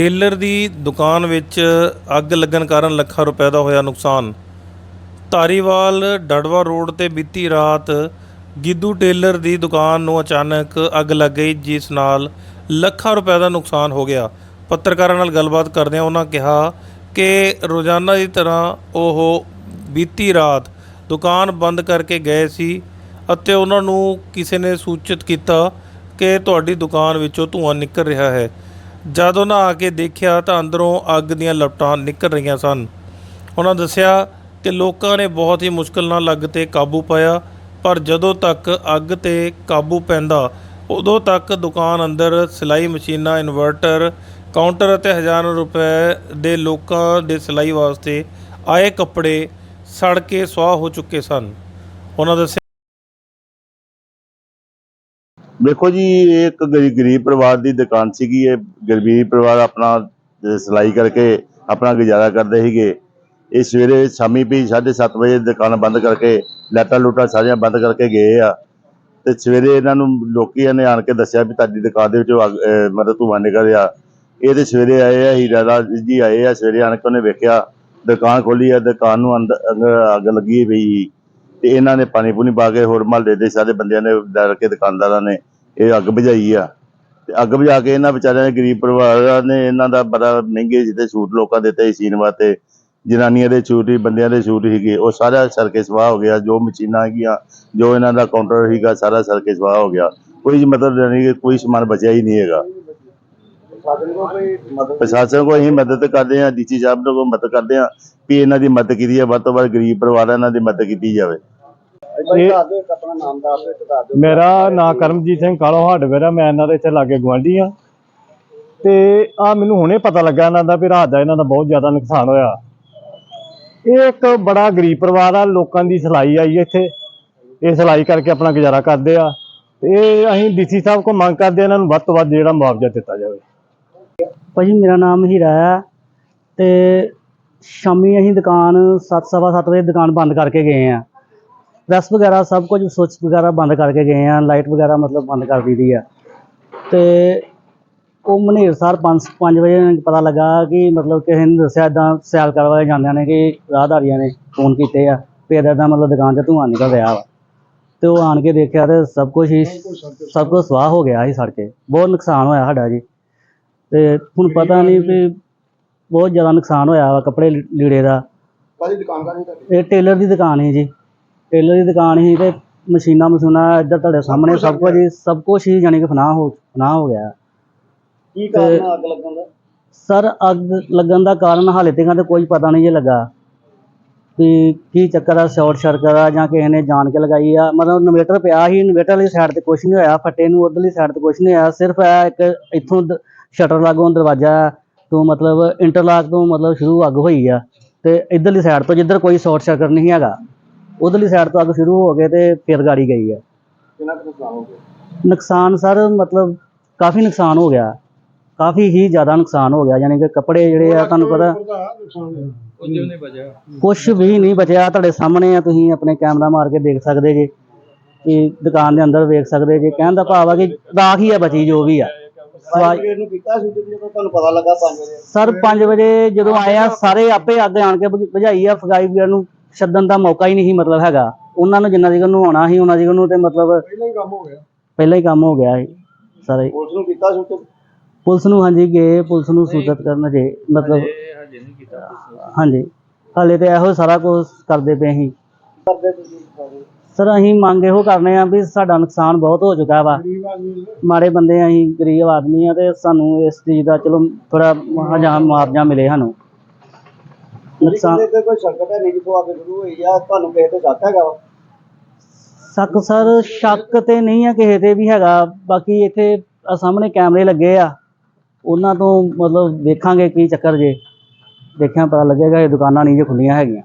Tailor ਦੀ ਦੁਕਾਨ ਵਿੱਚ ਅੱਗ ਲੱਗਣ ਕਾਰਨ ਲੱਖਾਂ ਰੁਪਏ ਦਾ ਹੋਇਆ ਨੁਕਸਾਨ। ਧਾਰੀਵਾਲ ਡੜਵਾ ਰੋਡ ਤੇ ਬੀਤੀ ਰਾਤ ਗਿੱਦੂ ਟੇਲਰ ਦੀ ਦੁਕਾਨ ਨੂੰ ਅਚਾਨਕ ਅੱਗ ਲੱਗ ਗਈ, ਜਿਸ ਨਾਲ ਲੱਖਾਂ ਰੁਪਏ ਦਾ ਨੁਕਸਾਨ ਹੋ ਗਿਆ। ਪੱਤਰਕਾਰਾਂ ਨਾਲ ਗੱਲਬਾਤ ਕਰਦਿਆਂ ਉਹਨਾਂ ਕਿਹਾ ਕਿ ਰੋਜ਼ਾਨਾ ਦੀ ਤਰ੍ਹਾਂ ਉਹ ਬੀਤੀ ਰਾਤ ਦੁਕਾਨ ਬੰਦ ਕਰਕੇ ਗਏ ਸੀ ਅਤੇ ਉਹਨਾਂ ਨੂੰ ਕਿਸੇ ਨੇ ਸੂਚਿਤ ਕੀਤਾ ਕਿ ਤੁਹਾਡੀ ਦੁਕਾਨ ਵਿੱਚੋਂ ਧੂੰਆਂ ਨਿਕਲ ਰਿਹਾ ਹੈ। ਜਦ ਉਹਨਾਂ ਆ ਕੇ ਦੇਖਿਆ ਤਾਂ ਅੰਦਰੋਂ ਅੱਗ ਦੀਆਂ ਲਪਟਾਂ ਨਿਕਲ ਰਹੀਆਂ ਸਨ। ਉਹਨਾਂ ਦੱਸਿਆ ਕਿ ਲੋਕਾਂ ਨੇ ਬਹੁਤ ਹੀ ਮੁਸ਼ਕਲ ਨਾਲ ਅੱਗ ਤੇ ਕਾਬੂ ਪਾਇਆ, ਪਰ ਜਦੋਂ ਤੱਕ ਅੱਗ ਤੇ ਕਾਬੂ ਪੈਂਦਾ, ਉਦੋਂ ਤੱਕ ਦੁਕਾਨ ਅੰਦਰ ਸਿਲਾਈ ਮਸ਼ੀਨਾਂ, ਇਨਵਰਟਰ, ਕਾਊਂਟਰ ਅਤੇ ਹਜ਼ਾਰਾਂ ਰੁਪਏ ਦੇ ਲੋਕਾਂ ਦੇ ਸਿਲਾਈ ਵਾਸਤੇ ਆਏ ਕੱਪੜੇ ਸੜ ਕੇ ਸੁਆਹ ਹੋ ਚੁੱਕੇ ਸਨ। ਉਹਨਾਂ ਦੱਸਿਆ ਦੇਖੋ ਜੀ ਇਹ ਇੱਕ ਗਰੀ- ਗਰੀਬ ਪਰਿਵਾਰ ਦੀ ਦੁਕਾਨ ਸੀਗੀ ਇਹ ਗਰੀਬ ਪਰਿਵਾਰ ਆਪਣਾ ਅਹ, ਸਿਲਾਈ ਕਰਕੇ ਆਪਣਾ ਗੁਜ਼ਾਰਾ ਕਰਦੇ ਸੀਗੇ। ਇਹ ਸਵੇਰੇ ਸ਼ਾਮੀ ਵੀ 7:30 ਵਜੇ ਦੁਕਾਨ ਬੰਦ ਕਰਕੇ ਲਾਈਟਾਂ ਲੂਟਾਂ ਸਾਰੀਆਂ ਬੰਦ ਕਰਕੇ ਗਏ ਆ। ਤੇ ਸਵੇਰੇ ਇਹਨਾਂ ਨੂੰ ਲੋਕੀਆਂ ਨੇ ਆਣ ਕੇ ਦੱਸਿਆ ਵੀ ਤੁਹਾਡੀ ਦੁਕਾਨ ਦੇ ਵਿੱਚੋਂ ਅੱਗ- ਅਹ, ਮਤਲਬ ਧੂੰਆਂ ਨਿਕਲ ਰਿਹਾ। ਇਹ ਤੇ ਸਵੇਰੇ ਆਏ ਆ ਹੀਰਾ ਰਾਜ ਜੀ ਆਏ ਆ ਸਵੇਰੇ ਆਣ ਕੇ ਉਹਨੇ ਵੇਖਿਆ ਦੁਕਾਨ ਖੋਲੀ ਆ ਦੁਕਾਨ ਨੂੰ ਅੰਦਰ ਅੰਦਰ ਅੱਗ ਲੱਗੀ ਪਈ ਸੀ। ਤੇ ਇਹਨਾਂ ਨੇ ਪਾਣੀ ਪੂਣੀ ਪਾ ਕੇ ਹੋਰ ਮਹੱਲੇ ਦੇ ਸਾਰੇ ਬੰਦਿਆਂ ਨੇ ਡਰ ਕੇ ਦੁਕਾਨਦਾਰਾਂ ਨੇ ਇਹ ਅੱਗ ਬੁਝਾਈ ਆ। ਤੇ ਅੱਗ ਬੁਝਾ ਕੇ ਇਹਨਾਂ ਵਿਚਾਰਿਆਂ ਨੇ ਗਰੀਬ ਪਰਿਵਾਰਾਂ ਨੇ ਇਹਨਾਂ ਦਾ ਬੜਾ ਮਹਿੰਗੇ ਜਿਹਦੇ ਸੂਟ ਲੋਕਾਂ ਦੇ ਦਿੱਤੇ ਸੀ ਸੀਨ ਵਾਸਤੇ ਜਨਾਨੀਆਂ ਦੇ ਸੂਟ ਹੀ ਬੰਦਿਆਂ ਦੇ ਸੂਟ ਸੀਗੇ ਉਹ ਸਾਰਾ ਸਰਕੇ ਸਵਾਹ ਹੋ ਗਿਆ ਜੋ ਮਸ਼ੀਨਾਂ ਹੈਗੀਆਂ ਜੋ ਇਹਨਾਂ ਦਾ ਕਾਊਂਟਰ ਸੀਗਾ ਸਾਰਾ ਸਰਕੇ ਸਵਾਹ ਹੋ ਗਿਆ। ਕੋਈ ਮਤਲਬ ਨਹੀਂ ਕਿ ਕੋਈ ਸਮਾਨ ਬਚਿਆ ਹੀ ਨਹੀਂ ਹੈਗਾ। ਪ੍ਰਸ਼ਾਸਨ ਕੋਲ ਅਸੀਂ ਮਦਦ ਕਰਦੇ ਹਾਂ ਡੀਸੀ ਸਾਹਿਬ ਤੋਂ ਮਦਦ ਕਰਦੇ ਹਾਂ ਵੀ ਇਹਨਾਂ ਦੀ ਮਦਦ ਕੀਤੀ ਜਾਵੇ ਵੱਧ ਤੋਂ ਵੱਧ ਗਰੀਬ ਪਰਿਵਾਰਾਂ ਇਹਨਾਂ ਦੀ ਮਦਦ ਕੀਤੀ ਜਾਵੇ। ਇਹ ਆਪਣਾ ਨਾਮ ਦੱਸ ਦਿਓ ਇੱਕ ਦੱਸ ਦਿਓ। ਮੇਰਾ ਨਾਂ ਕਰਮਜੀਤ ਸਿੰਘ ਕਾਲੋ ਹਾਰਡਵੇਅਰ ਆ ਮੈਂ ਇਹਨਾਂ ਦੇ ਇੱਥੇ ਲਾਗੇ ਗਵਾਂਢੀ ਆ। ਤੇ ਆ ਮੈਨੂੰ ਹੁਣੇ ਪਤਾ ਲੱਗਾ ਇਹਨਾਂ ਦਾ ਵੀ ਰਾਤ ਦਾ ਇਹਨਾਂ ਦਾ ਬਹੁਤ ਜ਼ਿਆਦਾ ਨੁਕਸਾਨ ਹੋਇਆ। ਇਹ ਇੱਕ ਬੜਾ ਗਰੀਬ ਪਰਿਵਾਰ ਆ ਲੋਕਾਂ ਦੀ ਸਿਲਾਈ ਆਈ ਇੱਥੇ। ਇਹ ਸਿਲਾਈ ਕਰਕੇ ਆਪਣਾ ਗੁਜ਼ਾਰਾ ਕਰਦੇ ਆ। ਤੇ ਇਹ ਅਸੀਂ ਡੀਸੀ ਸਾਹਿਬ ਕੋ ਮੰਗ ਕਰਦੇ ਆ ਇਹਨਾਂ ਨੂੰ ਵੱਧ ਤੋਂ ਵੱਧ ਜਿਹੜਾ ਮੁਆਵਜ਼ਾ ਦਿੱਤਾ ਜਾਵੇ। ਭਾਜੀ ਮੇਰਾ ਨਾਮ ਹੀਰਾ ਹੈ ਤੇ ਸ਼ਾਮੀ ਅਸੀਂ ਦੁਕਾਨ 7:30 ਵਜੇ ਦੁਕਾਨ ਬੰਦ ਕਰਕੇ ਗਏ ਆ। ਪ੍ਰੈਸ ਵਗੈਰਾ ਸਭ ਕੁਝ ਸੁੱਚ ਵਗੈਰਾ ਬੰਦ ਕਰਕੇ ਗਏ ਆ ਲਾਈਟ ਵਗੈਰਾ ਮਤਲਬ ਬੰਦ ਕਰ ਦਿੱਤੀ ਆ। ਤੇ ਉਹ ਮਨੇਰ ਸਰ 5 5 ਵਜੇ ਪਤਾ ਲੱਗਾ ਕਿ ਮਤਲਬ ਕਿਸੇ ਨੇ ਦੱਸਿਆ ਇਦਾਂ ਸੈਲ ਕਰਵਾਏ ਜਾਂਦਿਆਂ ਨੇ ਕਿ ਰਾਹਦਾਰੀਆਂ ਨੇ ਫੋਨ ਕੀਤੇ ਆ ਵੀ ਇੱਦਾਂ ਦਾ ਮਤਲਬ ਦੁਕਾਨ 'ਚ ਧੂੰਆਂ ਨਿਕਲ ਰਿਹਾ ਵਾ। ਤੇ ਉਹ ਆਣ ਕੇ ਦੇਖਿਆ ਤੇ ਸਭ ਕੁਝ ਹੀ ਸਭ ਕੁਝ ਸਵਾਹ ਹੋ ਗਿਆ ਸੀ ਸੜ ਕੇ ਬਹੁਤ ਨੁਕਸਾਨ ਹੋਇਆ ਸਾਡਾ ਜੀ। ਤੇ ਹੁਣ ਪਤਾ ਨਹੀਂ ਵੀ ਬਹੁਤ ਜ਼ਿਆਦਾ ਨੁਕਸਾਨ ਹੋਇਆ ਵਾ ਕੱਪੜੇ ਲੀੜੇ ਦਾ। ਕਾਹਦੀ ਦੁਕਾਨ ਕਾਹਦੀ ਤੁਹਾਡੀ? ਇਹ ਟੇਲਰ ਦੀ ਦੁਕਾਨ ਹੈ ਜੀ। ਟੇਲਰ ਦੀ ਦੁਕਾਨ ਹੀ ਤੇ ਮਸ਼ੀਨਾਂ ਮਸ਼ੂਨਾਂ ਇੱਧਰ ਤੁਹਾਡੇ ਸਾਹਮਣੇ ਸਭ ਕੁਝ ਹੀ ਸਭ ਕੁਝ ਹੀ ਜਾਨੀ ਕਿ ਫਨਾਹ ਹੋ ਫਨਾਹ ਹੋ ਗਿਆ। ਕੀ ਕਾਰਨ ਆ ਅੱਗ ਲੱਗਣ ਦਾ? ਸਰ ਅੱਗ ਲੱਗਣ ਦਾ ਕਾਰਨ ਹਾਲੇ ਤੱਕ ਤਾਂ ਕੋਈ ਪਤਾ ਨਹੀਂ ਜੇ ਲੱਗਾ। ਵੀ ਕੀ ਚੱਕਰ ਆ ਸ਼ਾਰਟ ਸਰਕਟ ਆ ਜਾਂ ਕਿਸੇ ਨੇ ਜਾਣ ਕੇ ਲਗਾਈ ਆ। ਮਤਲਬ ਇਨਵੇਟਰ ਪਿਆ ਸੀ ਇਨਵੇਟਰ ਵਾਲੀ ਸਾਈਡ ਤੇ ਕੁਝ ਨਹੀਂ ਹੋਇਆ ਫੱਟੇ ਨੂੰ ਉਧਰਲੀ ਸਾਈਡ ਤੇ ਕੁਝ ਨਹੀਂ ਹੋਇਆ। ਸਿਰਫ ਇਹ ਇੱਕ ਇੱਥੋਂ ਸ਼ਟਰ ਲਾਗੋਂ ਦਰਵਾਜ਼ਾ ਤੋਂ ਮਤਲਬ ਇੰਟਰਲਾਕ ਤੋਂ ਮਤਲਬ ਸ਼ੁਰੂ ਅੱਗ ਹੋਈ ਆ। ਤੇ ਇਧਰਲੀ ਸਾਈਡ ਤੋਂ ਜਿੱਧਰ ਕੋਈ ਸ਼ਾਰਟ ਸਰਕਟ ਨਹੀਂ ਹੈਗਾ। ਉਧਰਲੀ ਸਾਈਡ ਤੋਂ ਅੱਗ ਸ਼ੁਰੂ ਹੋ ਕੇ ਤੇ ਫਿਰ ਗਾੜੀ ਗਈ ਆ। ਕਿੰਨਾ ਕੁ ਨੁਕਸਾਨ ਹੋ ਗਿਆ? ਨੁਕਸਾਨ ਸਰ ਮਤਲਬ ਕਾਫੀ ਨੁਕਸਾਨ ਹੋ ਗਿਆ। ਕਾਫੀ ਹੀ ਜ਼ਿਆਦਾ ਨੁਕਸਾਨ ਹੋ ਗਿਆ ਯਾਨੀ ਕਿ ਕੱਪੜੇ ਜਿਹੜੇ ਆ ਤੁਹਾਨੂੰ ਪਤਾ। ਕੁਝ ਵੀ ਨਹੀਂ ਬਚਿਆ ਤੁਹਾਡੇ ਸਾਹਮਣੇ ਆ ਤੁਸੀਂ ਆਪਣੇ ਕੈਮਰਾ ਮਾਰ ਕੇ ਦੇਖ ਸਕਦੇ ਜੀ। ਕਿ ਦੁਕਾਨ ਦੇ ਅੰਦਰ ਵੇਖ ਸਕਦੇ ਜੀ। ਕਹਿਣ ਦਾ ਭਾਵ ਆ ਕਿ ਰਾਖ ਹੀ ਆ ਬਚੀ ਜੋ ਵੀ ਆ। ਸਵਾ- ਸਵੇਰ ਨੂੰ ਕੀਤਾ ਸੀ ਜਦੋਂ ਤੁਹਾਨੂੰ ਪਤਾ ਲੱਗਾ 5 ਵਜੇ? ਸਰ 5 ਵਜੇ ਜਦੋਂ ਆਏ ਆ ਸਾਰੇ ਆਪੇ ਅੱਗ ਆਣ ਕੇ ਬੁਝਾਈ ਆ ਫਗਾਈ ਵੀਰ ਨੂੰ। ਛੱਡਣ ਦਾ ਮੌਕਾ ਹੀ ਨਹੀਂ ਮਤਲਬ ਹੈਗਾ। ਉਹਨਾਂ ਨੂੰ ਜਿੰਨਾ ਜਿਕਰ ਨੂੰ ਆਉਣਾ ਸੀ ਉਹਨਾਂ ਜਿਕਰ ਨੂੰ ਤੇ ਮਤਲਬ ਪਹਿਲਾਂ ਹੀ ਕੰਮ ਹੋ ਗਿਆ। ਪਹਿਲਾਂ ਹੀ ਕੰਮ ਹੋ ਗਿਆ ਸੀ ਸਾਰੇ। ਪੁਲਿਸ ਨੂੰ ਕੀਤਾ ਸੀ ਪੁਲਿਸ ਨੂੰ ਹਾਂਜੀ ਗਏ ਪੁਲਿਸ ਨੂੰ ਸੂਚਿਤ ਕਰਨ ਜੇ ਮਤਲਬ ਹਾਂਜੀ ਹਾਲੇ ਤੇ ਇਹੋ ਸਾਰਾ ਕੁਝ ਕਰਦੇ ਪਏ ਅਸੀਂ ਕਰਦੇ ਤੁਸੀਂ ਸਾਰੇ ਸਰ ਅਸੀਂ ਮੰਗ ਇਹੋ ਕਰਨੇ ਆ ਵੀ ਸਾਡਾ ਨੁਕਸਾਨ ਬਹੁਤ ਹੋ ਚੁੱਕਾ ਵਾ। ਗਰੀਬ ਆਦਮੀ ਮਾੜੇ ਬੰਦੇ ਆ ਅਸੀਂ ਗਰੀਬ ਆਦਮੀ ਆ ਤੇ ਸਾਨੂੰ ਇਸ ਚੀਜ਼ ਦਾ ਚਲੋ ਥੋੜਾ ਹਜਾਮ ਮੁਆਵਜ਼ਾ ਮਿਲੇ ਸਾਨੂੰ। ਨੁਕਸਾਨ ਕਿਸੇ ਤੇ ਕੋਈ ਸੰਕਟ ਹੈ ਨਹੀਂ ਕਿਥੋਂ ਆ ਕੇ ਸ਼ੁਰੂ ਹੋਈ ਆ ਤੁਹਾਨੂੰ ਕਿਸੇ ਤੇ ਸ਼ੱਕ ਹੈਗਾ ਵਾ? ਸ਼ੱਕ ਸਰ ਸ਼ੱਕ ਤੇ ਨਹੀਂ ਆ ਕਿਸੇ ਤੇ ਵੀ ਹੈਗਾ। ਬਾਕੀ ਇੱਥੇ ਆਹ ਸਾਹਮਣੇ ਕੈਮਰੇ ਲੱਗੇ ਆ। ਉਹਨਾਂ ਤੋਂ ਮਤਲਬ ਦੇਖਾਂਗੇ ਕੀ ਚੱਕਰ ਜੇ। ਦੇਖਿਆ ਪਤਾ ਲੱਗੇਗਾ ਇਹ ਦੁਕਾਨਾਂ ਨਹੀਂ ਜੇ ਖੁੱਲੀਆਂ ਹੈਗੀਆਂ।